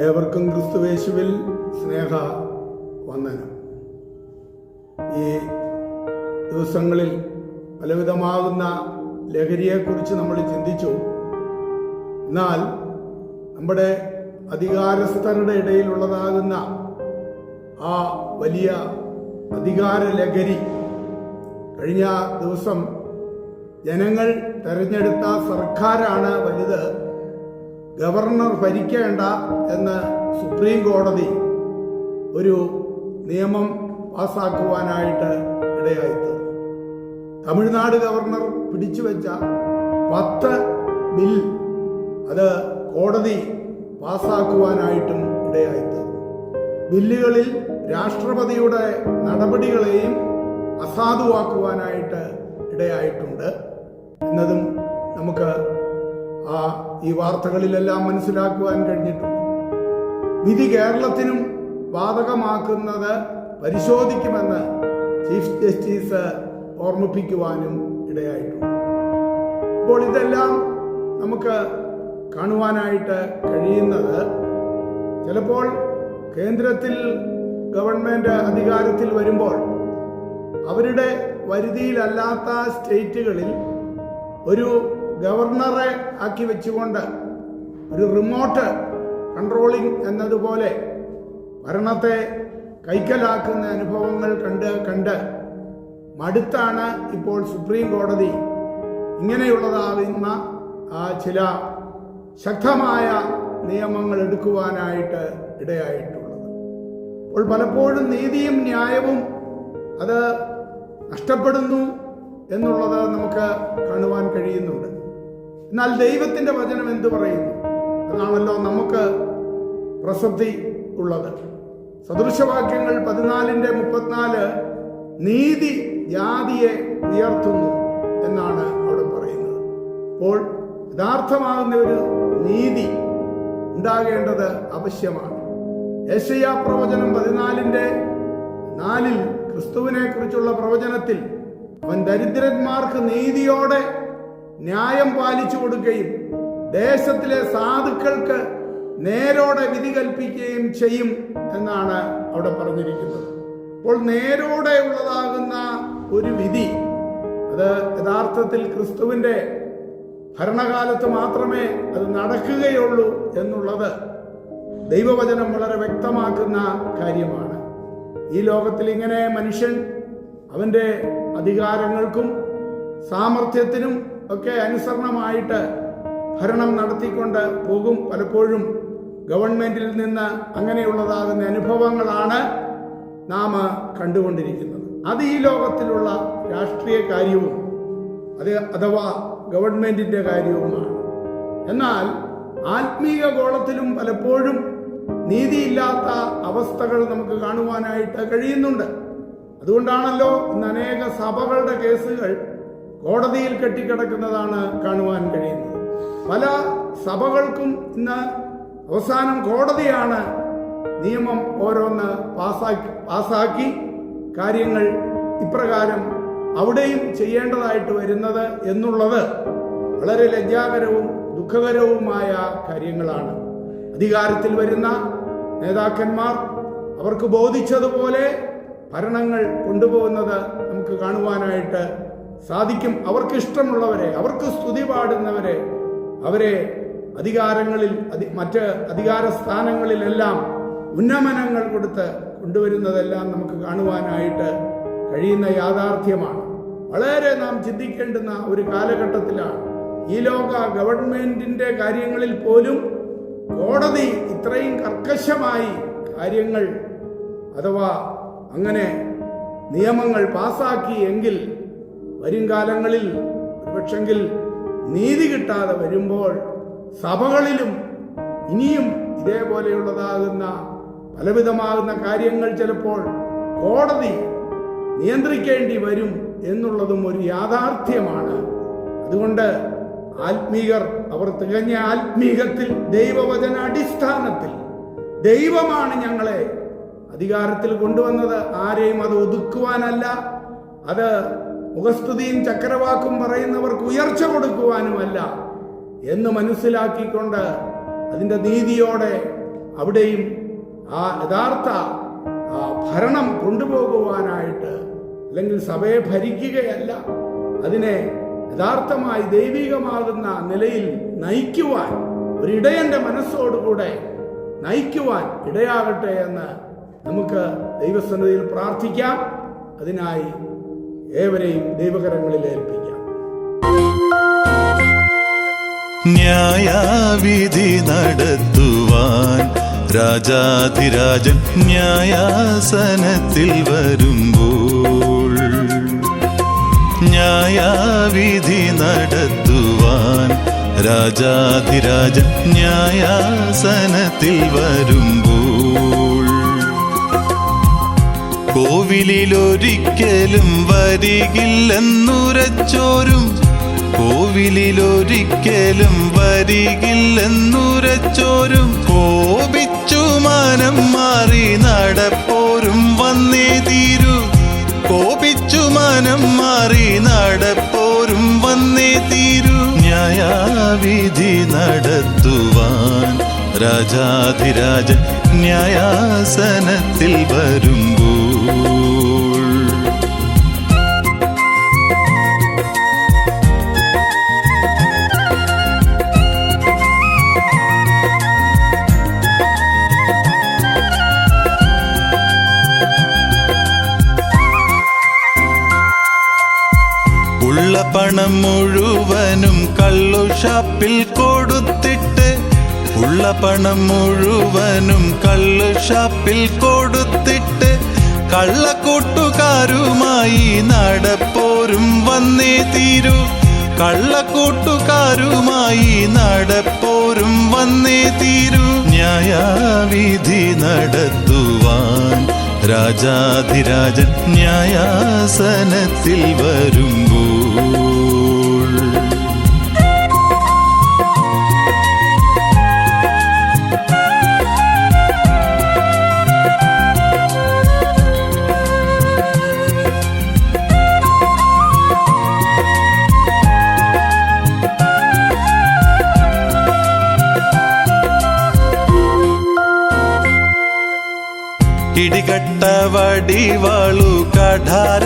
ഏവർക്കും ക്രിസ്തുവേശുവിൽ സ്നേഹ വന്ദനം. ഈ ദിവസങ്ങളിൽ പലവിധമാകുന്ന ലഹരിയെക്കുറിച്ച് നമ്മൾ ചിന്തിച്ചു. എന്നാൽ നമ്മുടെ അധികാരസ്ഥരുടെ ഇടയിലുള്ളതാകുന്ന ആ വലിയ അധികാര ലഹരി കഴിഞ്ഞ ദിവസം ജനങ്ങൾ തെരഞ്ഞെടുത്ത സർക്കാരാണ് വലുത്. ഗവർണർ ഭരിക്കേണ്ട എന്ന് സുപ്രീം കോടതി ഒരു നിയമം പാസാക്കുവാനായിട്ട് ഇടയായത് തമിഴ്നാട് ഗവർണർ പിടിച്ചു വെച്ച പത്ത് ബിൽ അത് കോടതി പാസാക്കുവാനായിട്ടും ഇടയായത് ബില്ലുകളിൽ രാഷ്ട്രപതിയുടെ നടപടികളെയും അസാധുവാക്കുവാനായിട്ട് ഇടയായിട്ടുണ്ട് എന്നതും നമുക്ക് ആ ഈ വാർത്തകളിലെല്ലാം മനസ്സിലാക്കുവാൻ കഴിഞ്ഞിട്ടുണ്ട്. വിധി കേരളത്തിനും ബാധകമാക്കുന്നത് പരിശോധിക്കുമെന്ന് ചീഫ് ജസ്റ്റിസ് ഓർമ്മിപ്പിക്കുവാനും ഇടയായിട്ടുണ്ട്. അപ്പോൾ ഇതെല്ലാം നമുക്ക് കാണുവാനായിട്ട് കഴിയുന്നത് ചിലപ്പോൾ കേന്ദ്രത്തിൽ ഗവൺമെന്റ് അധികാരത്തിൽ വരുമ്പോൾ അവരുടെ വരുതിയിലല്ലാത്ത സ്റ്റേറ്റുകളിൽ ഒരു ഗവർണറെ ആക്കി വെച്ചുകൊണ്ട് ഒരു റിമോട്ട് കൺട്രോളിംഗ് എന്നതുപോലെ ഭരണത്തെ കൈക്കലാക്കുന്ന അനുഭവങ്ങൾ കണ്ട് കണ്ട് മടുത്താണ് ഇപ്പോൾ സുപ്രീം കോടതി. ഇങ്ങനെയുള്ളതാകുന്ന ചില ശക്തമായ നിയമങ്ങൾ എടുക്കുവാനായിട്ട് ഇടയായിട്ടുള്ളത്. അപ്പോൾ പലപ്പോഴും നീതിയും ന്യായവും അത് നഷ്ടപ്പെടുന്നു എന്നുള്ളത് നമുക്ക് കാണുവാൻ കഴിയുന്നുണ്ട്. എന്നാൽ ദൈവത്തിന്റെ വചനം എന്തു പറയുന്നു? അതാണല്ലോ നമുക്ക് പ്രസക്തി ഉള്ളത്. സദൃശവാക്യങ്ങൾ പതിനാലിന്റെ മുപ്പത്തിനാല് നീതി ജാതിയെ ഉയർത്തുന്നു എന്നാണ് അവിടെ പറയുന്നത്. അപ്പോൾ യഥാർത്ഥമാകുന്ന ഒരു നീതി ഉണ്ടാകേണ്ടത് ആവശ്യമാണ് യേശയ്യ പ്രവചനം പതിനാലിന്റെ നാലിൽ ക്രിസ്തുവിനെ കുറിച്ചുള്ള പ്രവചനത്തിൽ അവൻ ദരിദ്രന്മാർക്ക് നീതിയോടെ ന്യായം പാലിച്ചു കൊടുക്കുകയും ദേശത്തിലെ സാധുക്കൾക്ക് നേരോടെ വിധി കൽപ്പിക്കുകയും ചെയ്യും എന്നാണ് അവിടെ പറഞ്ഞിരിക്കുന്നത്. അപ്പോൾ നേരോടെ ഉള്ളതാകുന്ന ഒരു വിധി അത് യഥാർത്ഥത്തിൽ ക്രിസ്തുവിന്റെ ഭരണകാലത്ത് മാത്രമേ അത് നടക്കുകയുള്ളൂ എന്നുള്ളത് ദൈവവചനം വളരെ വ്യക്തമാക്കുന്ന കാര്യമാണ്. ഈ ലോകത്തിൽ ഇങ്ങനെ മനുഷ്യൻ അവന്റെ അധികാരങ്ങൾക്കും സാമർഥ്യത്തിനും ഒക്കെ അനുസരണമായിട്ട് ഭരണം നടത്തിക്കൊണ്ട് പോകും പലപ്പോഴും. ഗവൺമെന്റിൽ നിന്ന് അങ്ങനെയുള്ളതാകുന്ന അനുഭവങ്ങളാണ് നാം കണ്ടുകൊണ്ടിരിക്കുന്നത്. അത് ഈ ലോകത്തിലുള്ള രാഷ്ട്രീയ കാര്യവും അത് അഥവാ ഗവൺമെന്റിന്റെ കാര്യവുമാണ്. എന്നാൽ ആത്മീയ ഗോളത്തിലും പലപ്പോഴും നീതിയില്ലാത്ത അവസ്ഥകൾ നമുക്ക് കാണുവാനായിട്ട് കഴിയുന്നുണ്ട്. അതുകൊണ്ടാണല്ലോ ഇന്ന് അനേക സഭകളുടെ കേസുകൾ കോടതിയിൽ കെട്ടിക്കിടക്കുന്നതാണ് കാണുവാൻ കഴിയുന്നത്. പല സഭകൾക്കും ഇന്ന് അവസാനം കോടതിയാണ് നിയമം ഓരോന്ന് പാസാക്കി പാസാക്കി കാര്യങ്ങൾ ഇപ്രകാരം അവിടെയും ചെയ്യേണ്ടതായിട്ട് വരുന്നത് എന്നുള്ളത് വളരെ ലജ്ജാകരവും ദുഃഖകരവുമായ കാര്യങ്ങളാണ്. അധികാരത്തിൽ വരുന്ന നേതാക്കന്മാർ അവർക്ക് ബോധിച്ചതുപോലെ ഭരണങ്ങൾ കൊണ്ടുപോകുന്നത് നമുക്ക് കാണുവാനായിട്ട് സാധിക്കും. അവർക്ക് ഇഷ്ടമുള്ളവരെ അവർക്ക് സ്തുതി പാടുന്നവരെ അവരെ അധികാരങ്ങളിൽ അതി മറ്റ് അധികാര സ്ഥാനങ്ങളിലെല്ലാം ഉന്നമനങ്ങൾ കൊടുത്ത് കൊണ്ടുവരുന്നതെല്ലാം നമുക്ക് കാണുവാനായിട്ട് കഴിയുന്ന യാഥാർത്ഥ്യമാണ്. വളരെ നാം ചിന്തിക്കേണ്ടുന്ന ഒരു കാലഘട്ടത്തിലാണ്. ഈ ലോക ഗവൺമെന്റിന്റെ കാര്യങ്ങളിൽ പോലും കോടതി ഇത്രയും കർക്കശമായി കാര്യങ്ങൾ അഥവാ അങ്ങനെ നിയമങ്ങൾ പാസാക്കി എങ്കിൽ വരും കാലങ്ങളിൽ പക്ഷെങ്കിൽ നീതി കിട്ടാതെ വരുമ്പോൾ സഭകളിലും ഇനിയും ഇതേപോലെയുള്ളതാകുന്ന പലവിധമാകുന്ന കാര്യങ്ങൾ ചിലപ്പോൾ കോടതി നിയന്ത്രിക്കേണ്ടി വരും എന്നുള്ളതും ഒരു യാഥാർത്ഥ്യമാണ്. അതുകൊണ്ട് ആത്മീകർ അവർ തികഞ്ഞ ആത്മീകത്തിൽ ദൈവവചന അടിസ്ഥാനത്തിൽ ദൈവമാണ് ഞങ്ങളെ അധികാരത്തിൽ കൊണ്ടുവന്നത്. ആരെയും അത് ഒതുക്കുവാനല്ല. അത് മുഖസ്തുതിയും ചക്രവാക്കും പറയുന്നവർക്ക് ഉയർച്ച കൊടുക്കുവാനുമല്ല എന്ന് മനസ്സിലാക്കിക്കൊണ്ട് അതിന്റെ നീതിയോടെ അവിടെയും ആ യഥാർത്ഥ ഭരണം കൊണ്ടുപോകുവാനായിട്ട് അല്ലെങ്കിൽ സഭയെ ഭരിക്കുകയല്ല അതിനെ യഥാർത്ഥമായി ദൈവികമാകുന്ന നിലയിൽ നയിക്കുവാൻ ഒരിടയന്റെ മനസ്സോടുകൂടെ നയിക്കുവാൻ ഇടയാകട്ടെ എന്ന് നമുക്ക് ദൈവസന്നിധിയിൽ പ്രാർത്ഥിക്കാം. അതിനായി ഏവരെയും ദൈവകരങ്ങളിൽ ഏൽപ്പിക്കാം. ന്യായാവിധി നടത്തുവാൻ രാജാതിരാജൻ ന്യായാസനത്തിൽ വരുമ്പോൾ ന്യായാവിധി നടത്തുവാൻ രാജാതിരാജൻ ന്യായാസനത്തിൽ വരുമ്പോൾ കോവിലിലൊരിക്കലും വരികില്ലെന്നുരച്ചോരും. കോവിലിലൊരിക്കലും വരികില്ലെന്നുരച്ചോരും. കോപിച്ചു മനം മാറി നടപ്പോരും വന്നേ തീരൂ. കോപിച്ചു മനം മാറി നടപ്പോരും വന്നേ തീരൂ. ന്യായാവിധി നടത്തുവാൻ രാജാധിരാജൻ ന്യായാസനത്തിൽ വരുമ്പോൾ പണം മുഴുവനും കള്ളു ഷാപ്പിൽ കൊടുത്തിട്ട്. ഉള്ള പണം മുഴുവനും കള്ളു ഷാപ്പിൽ കൊടുത്തിട്ട്. കള്ളക്കൂട്ടുകാരുമായി നടപ്പോരും വന്നേ തീരൂ. കള്ളക്കൂട്ടുകാരുമായി നടപ്പോരും വന്നേ തീരൂ. ന്യായവിധി നടത്തുവാൻ രാജാധിരാജൻ ന്യായാസനത്തിൽ വരുമ്പോൾ ഇടികട്ട വടിവാളു കഠാര